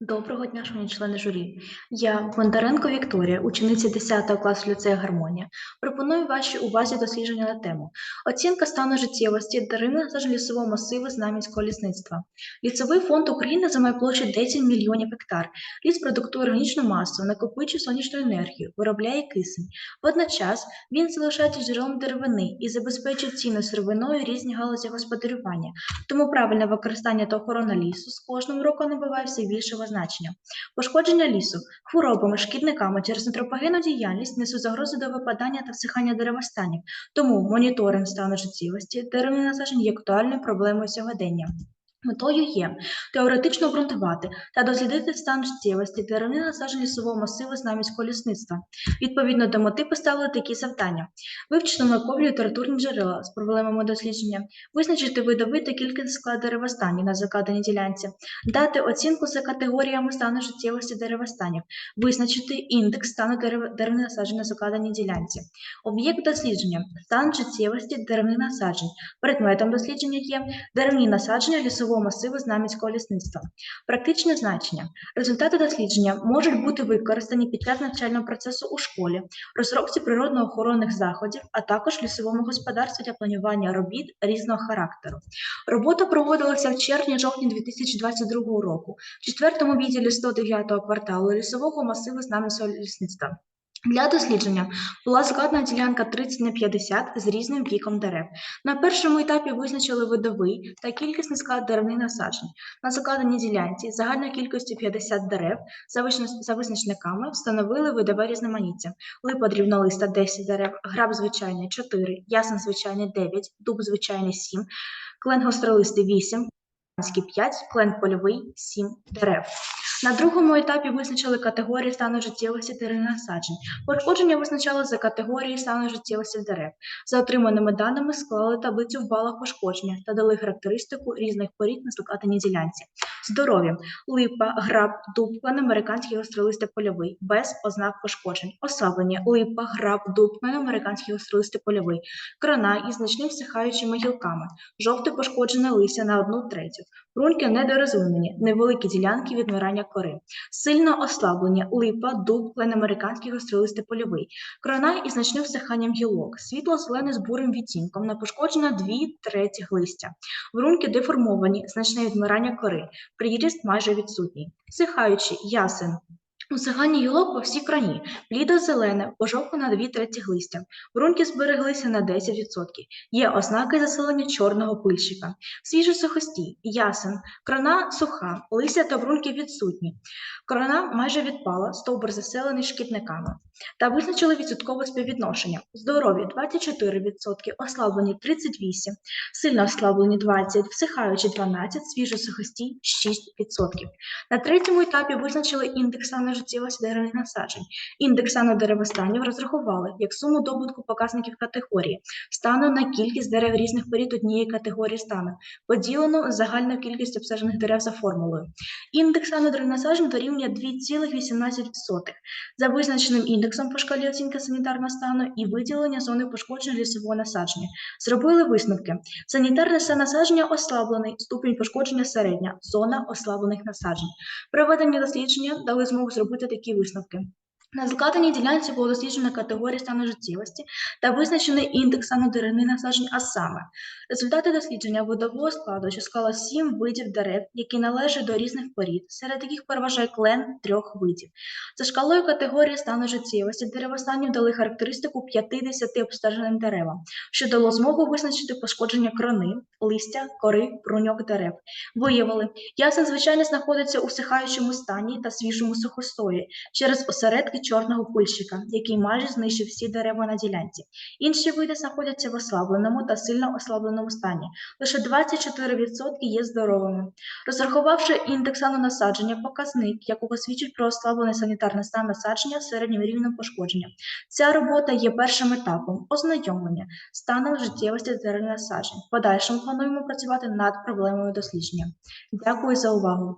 Доброго дня, шановні члени журі. Я Бондаренко Вікторія, учениця 10 класу ліцею Гармонія. Пропоную вашій увазі дослідження на тему оцінка стану життєвості деревини та лісового масиву знам'янського лісництва. Лісовий фонд України займає площу 10 мільйонів гектар. Ліс продуктує органічну масу, накопичує сонячну енергію, виробляє кисень. Водночас він залишається джерелом деревини і забезпечує цінною сировиною різні галузі господарювання. Тому правильне використання та охорона лісу з кожним роком набуває все більшого значення. Пошкодження лісу хворобами, шкідниками через антропогенну діяльність несуть загрози до випадання та всихання деревостанів. Тому моніторинг стану життєвості деревних насаджень є актуальною проблемою сьогодення. Метою є теоретично обґрунтувати та дослідити стан життєвості деревних насаджень лісового масиву знам'янського лісництва. Відповідно до мети поставили такі завдання: вивчити наукові літературні джерела з проблемами дослідження, визначити видовий та кількість склад деревостанів на закладеній ділянці, дати оцінку за категоріями стану життєвості деревостанів, визначити індекс стану дерев- деревних насаджень на закладеній ділянці, об'єкт дослідження, стан життєвості деревних насаджень. Предметом дослідження є деревні насадження лісового масиву знам'янського лісництва. Практичне значення. Результати дослідження можуть бути використані під час навчального процесу у школі, розробці природно-охоронних заходів, а також лісовому господарстві для планування робіт різного характеру. Робота проводилася в червні-жовтні 2022 року в четвертому відділі 109 кварталу лісового масиву знам'янського лісництва. Для дослідження була складена ділянка 30 на 50 з різним віком дерев. На першому етапі визначили видовий та кількісний склад деревних насаджень. На закладеній ділянці загальною кількістю 50 дерев за визначниками встановили видове різноманіття. Липа дрібнолиста 10 дерев, граб звичайний 4, ясен звичайний 9, дуб звичайний 7, клен гостролистий 8, Ганський 5, клен польовий 7 дерев. На другому етапі визначили категорії стану життєвості деревних насаджень. Пошкодження визначали за категорії стану життєвості дерев. За отриманими даними склали таблицю в балах пошкодження та дали характеристику різних порід на закладеній ділянці. Здоров'я липа, граб, дуб, американський гостролистий польовий без ознак пошкоджень. Ослаблення липа, граб, дуб, американський гостролистий польовий, крона із значним всихаючими гілками, жовте пошкоджене листя на одну третю, бруньки недорозвинені, невеликі ділянки відмирання кори, сильно ослаблення липа, дуб, американський гостролистий польовий, крона із значним всиханням гілок, світло-зелене з бурим відтінком, на дві треті листя, Врунки деформовані, значне відмирання кори, приріст майже відсутній, всихаючий ясен. У сагані гілок по всій крані, плідо зелене, пожовку на 2 треті листя. Бруньки збереглися на 10%. Є ознаки заселення чорного пильщика, свіжі сухості, ясен, крона суха, листя та врунки відсутні. Крона майже відпала, стовбур заселений шкідниками. Та визначили відсоткове співвідношення. Здорові 24%, ослаблені 38%, сильно ослаблені 20%, всихаючі 12%, свіжі сухості 6%. На третьому етапі визначили індекс на 1,4 саджень. Індекс анодеревостанів розрахували як суму добутку показників категорії, стану на кількість дерев різних порід однієї категорії стану, поділену загальну кількість обсаджених дерев за формулою. Індекс анодеревосаджень дорівнює 2,18 за визначеним індексом по шкалі оцінки санітарного стану і виділення зони пошкодження лісового насадження. Зробили висновки. Санітарне насадження ослаблений, ступінь пошкодження середня, зона ослаблених насаджень. Проведення дослідження дали змогу зробити такі висновки. На закладеній ділянці було досліджено категорії стану життєвості та визначений індекс стану деревних насаджень, а саме результати дослідження видового складу, що склало сім видів дерев, які належать до різних порід, серед яких переважає клен трьох видів. За шкалою категорії стану життєвості деревостанів дали характеристику 50 обстеженим деревам, що дало змогу визначити пошкодження крони, листя, кори, бруньок дерев. Виявили, ясен звичайно знаходиться у сихаючому стані та свіжому сухостої через осередки чорного пильщика, який майже знищив всі дерева на ділянці. Інші види знаходяться в ослабленому та сильно ослабленому стані. Лише 24% є здоровими. Розрахувавши індекс насадження, показник, якого свідчить про ослаблений санітарний стан насадження середнім рівнем пошкодження. Ця робота є першим етапом ознайомлення станом життєвості деревних насаджень. Подальшому плануємо працювати над проблемою дослідження. Дякую за увагу.